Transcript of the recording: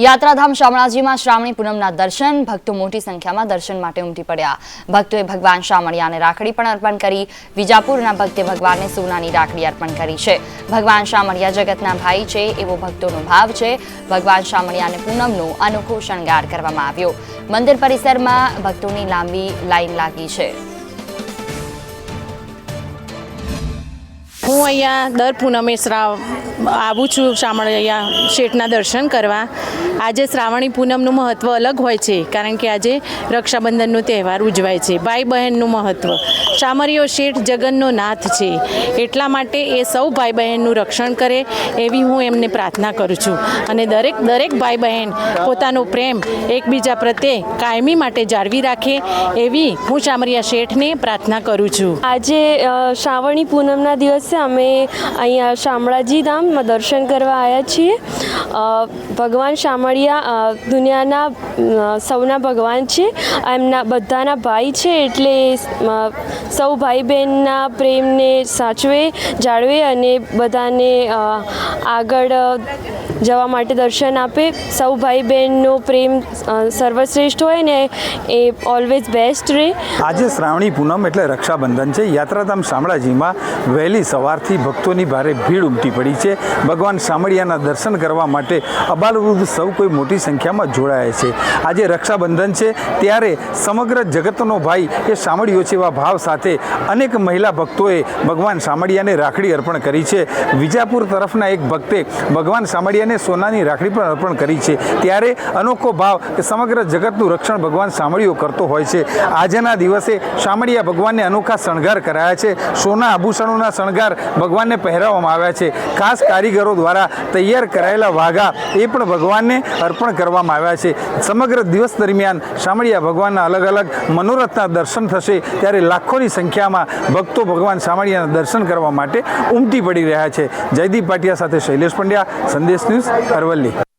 યાત્રાધામ શામળાજીમાં શ્રાવણી પૂનમના દર્શન, ભક્તો મોટી સંખ્યામાં દર્શન માટે ઉમટી પડ્યા. ભક્તોએ ભગવાન શામળિયાને રાખડી પણ અર્પણ કરી, વિજાપુરના ભક્તે ભગવાનને સોનાની રાખડી અર્પણ કરી છે. ભગવાન શામળિયા જગતના ભાઈ છે, એવો ભક્તોનો ભાવ છે. ભગવાન શામળિયાને પૂનમનો અનોખો શણગાર કરવામાં આવ્યો. મંદિર પરિસરમાં ભક્તોની લાંબી લાઈન લાગી છે. અહીંયા દર પૂનમે શ્રાવ, આવું છું શામળિયા શેઠના દર્શન કરવા. આજે શ્રાવણી પૂનમનું મહત્ત્વ અલગ હોય છે, કારણ કે આજે રક્ષાબંધનનો તહેવાર ઉજવાય છે. ભાઈ બહેનનું મહત્ત્વ શામળિયો શેઠ જગનનો નાથ છે. એટલા માટે એ સૌ ભાઈ બહેનનું રક્ષણ કરે એવી હું એમને પ્રાર્થના કરું છું. અને દરેક દરેક ભાઈ બહેન પોતાનો પ્રેમ એકબીજા પ્રત્યે કાયમી માટે જાળવી રાખે એવી હું શામરિયા શેઠને પ્રાર્થના કરું છું. આજે શ્રાવણી પૂનમના દિવસે અમે અહીંયા શામળાજી ધામમાં દર્શન કરવા આવ્યા છીએ. ભગવાન શામળિયા દુનિયાના સૌના ભગવાન છે. એમના બધાના ભાઈ છે એટલે સૌ ભાઈ બહેનના પ્રેમને સાચવે, જાળવે અને બધાને આગળ જવા માટે દર્શન આપે. સૌ ભાઈ બહેનનો પ્રેમ સર્વશ્રેષ્ઠ હોય ને એ ઓલવેઝ બેસ્ટ રહે આજે શ્રાવણી પૂનમ એટલે રક્ષાબંધન છે. યાત્રાધામ શામળાજીમાં વહેલી સવારથી ભક્તોની ભારે ભીડ ઉમટી પડી છે. ભગવાન શામળિયાના દર્શન કરવા માટે અબાલવૃદ્ધ સૌ કોઈ મોટી સંખ્યામાં જોડાયા છે. આજે રક્ષાબંધન છે, ત્યારે સમગ્ર જગતનો ભાઈ એ શામળિયો છે એવા ભાવ સાથે અનેક મહિલા ભક્તોએ ભગવાન શામળિયાને રાખડી અર્પણ કરી છે. વિજાપુર તરફના એક ભક્તે ભગવાન શામળિયાને સોનાની રાખડી પણ અર્પણ કરી છે. ત્યારે અનોખો ભાવ કે સમગ્ર જગતનું રક્ષણ ભગવાન શામળિયો કરતો હોય છે. આજના દિવસે શામળિયા ભગવાનને અનોખા શણગાર કરાયા છે. સોના આભૂષણોના શણગાર ભગવાનને પહેરાવવામાં આવ્યા છે. ખાસ કારીગરો દ્વારા તૈયાર કરાયેલા વાઘા એ પણ ભગવાનને અર્પણ કરવામાં આવ્યા છે. સમગ્ર દિવસ દરમિયાન શામળિયા ભગવાનના અલગ અલગ મનોરથના દર્શન થશે. ત્યારે લાખોની સંખ્યામાં ભક્તો ભગવાન શામળિયાના દર્શન કરવા માટે ઉમટી પડી રહ્યા છે. જયદીપ પાટિયા સાથે શૈલેષ પંડ્યા, સંદેશ ન્યૂઝ અરવલ્લી.